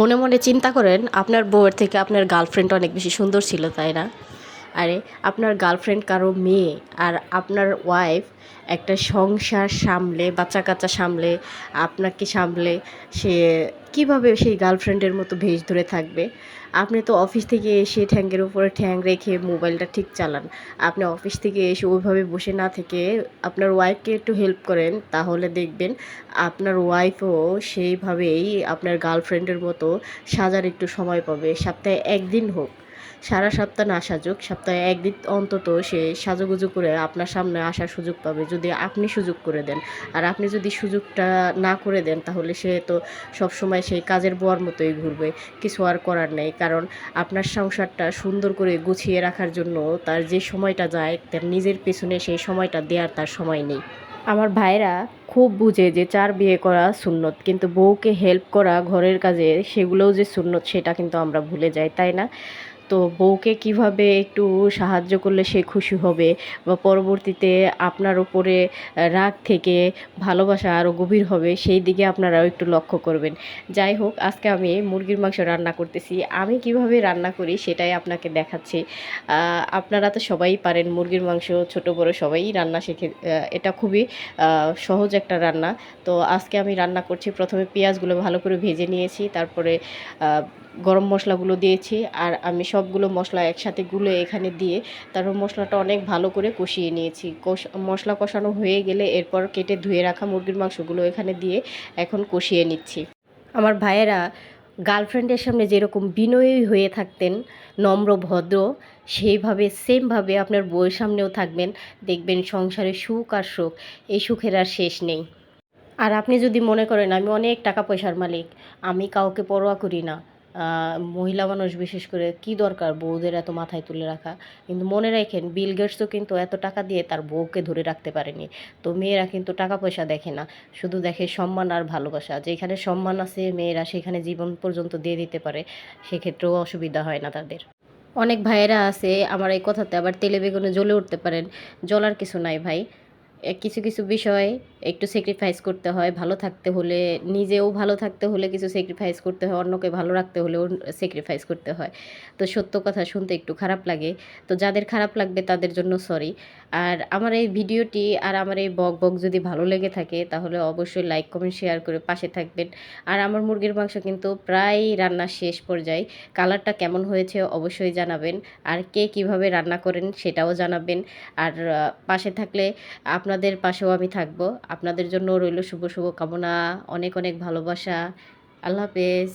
মনে মনে চিন্তা করেন, আপনার বউয়ের থেকে আপনার গার্লফ্রেন্ড অনেক বেশি সুন্দর ছিল, তাই না? আরে, আপনার গার্লফ্রেন্ড কারও মেয়ে আর আপনার ওয়াইফ একটা সংসার সামলে বাচ্চা কাচ্চা সামলে, আপনাকে সামলে, সে কীভাবে সেই গার্লফ্রেন্ডের মতো ভেজ ধরে থাকবে? আপনি তো অফিস থেকে এসে ঠ্যাঙ্গের উপরে ঠ্যাং রেখে মোবাইলটা ঠিক চালান। আপনি অফিস থেকে এসে ওইভাবে বসে না থেকে আপনার ওয়াইফকে একটু হেল্প করেন, তাহলে দেখবেন আপনার ওয়াইফও সেইভাবেই আপনার গার্লফ্রেন্ডের মতো সাজার একটু সময় পাবে। সপ্তাহে একদিন হোক। সারা সপ্তাহ না সাজুক, সপ্তাহে একদিন অন্তত সে সাজুগুজু করে আপনার সামনে আসার সুযোগ পাবে। যদি আপনি সুযোগ করে দেন, আর আপনি যদি সুযোগটা না করে দেন, তাহলে সে তো সবসময় সেই কাজের বোয়ার মতোই ঘুরবে। কিছু আর করার নেই, কারণ আপনার সংসারটা সুন্দর করে গুছিয়ে রাখার জন্য তার যে সময়টা যায়, তার নিজের পেছনে সেই সময়টা দেওয়ার তার সময় নেই। আমার ভাইরা খুব বুঝে যে চার বিয়ে করা সুন্নত, কিন্তু বউকে হেল্প করা ঘরের কাজে সেগুলোও যে সুন্নত, সেটা কিন্তু আমরা ভুলে যাই, তাই না? তো বউকে কীভাবে একটু সাহায্য করলে সে খুশি হবে বা পরবর্তীতে আপনার উপরে রাগ থেকে ভালোবাসা আরও গভীর হবে, সেই দিকে আপনারাও একটু লক্ষ্য করবেন। যাই হোক, আজকে আমি মুরগির মাংস রান্না করতেছি। আমি কীভাবে রান্না করি সেটাই আপনাকে দেখাচ্ছি। আপনারা তো সবাই পারেন মুরগির মাংস, ছোট, বড় সবাই রান্না শিখে এটা খুবই সহজ একটা রান্না। তো আজকে আমি রান্না করছি, প্রথমে পেঁয়াজগুলো ভালো করে ভেজে নিয়েছি, তারপরে গরম মশলাগুলো দিয়েছি, আর আমি সবগুলো মশলা একসাথে গুলে এখানে দিয়ে তারপর মশলাটা অনেক ভালো করে কষিয়ে নিয়েছি। মশলা কষানো হয়ে গেলে এরপর কেটে ধুয়ে রাখা মুরগির মাংসগুলো এখানে দিয়ে এখন কষিয়ে নিচ্ছি। আমার ভাইয়েরা গার্লফ্রেন্ডের সামনে যেরকম বিনয়ী হয়ে থাকতেন, নম্র, ভদ্র, সেইভাবে, সেমভাবে আপনার বউয়ের সামনেও থাকবেন। দেখবেন সংসারে সুখ আর সুখ, এই সুখের আর শেষ নেই। আর আপনি যদি মনে করেন, আমি অনেক টাকা পয়সার মালিক, আমি কাউকে পরোয়া করি না। মহিলা মানুষ বিশেষ করে কি দরকার বউদের এত মাথায় তুলে রাখা? কিন্তু মনে রাখেন বিল গেটসও কিন্তু এত টাকা দিয়ে তার বউকে ধরে রাখতে পারেনি। তো মেয়েরা কিন্তু টাকা পয়সা দেখে না, শুধু দেখে সম্মান আর ভালোবাসা। যেখানে সম্মান আছে মেয়েরা, সেখানে জীবন পর্যন্ত দিয়ে দিতে পারে, সেক্ষেত্রেও অসুবিধা হয় না তাদের। অনেক ভাইয়েরা আছে, আমার এই কথাতে আবার তেলে বেগুনে জ্বলে উঠতে পারেন। জ্বলার কিছু নাই ভাই। কিছু কিছু বিষয় একটু স্যাক্রিফাইস করতে হয়। ভালো থাকতে হলে, নিজেও ভালো থাকতে হলে কিছু স্যাক্রিফাইস করতে হয়, অন্যকে ভালো রাখতে হলেও স্যাক্রিফাইস করতে হয়। তো সত্য কথা শুনতে একটু খারাপ লাগে। তো যাদের খারাপ লাগবে তাদের জন্য সরি আর আমার এই ভিডিওটি আর আমার এই বক বক যদি ভালো লেগে থাকে, তাহলে অবশ্যই লাইক কমেন্ট শেয়ার করে পাশে থাকবেন। আর আমার মুরগির মাংস কিন্তু প্রায় রান্না শেষ পর্যায়ে। কালারটা কেমন হয়েছে অবশ্যই জানাবেন। আর কে কীভাবে রান্না করেন সেটাও জানাবেন। আর পাশে থাকলে আপনাদের পাশেও আমি থাকব। আপনাদের জন্য রইল শুভ শুভ কামনা অনেক অনেক ভালোবাসা। আল্লাহ হাফেজ।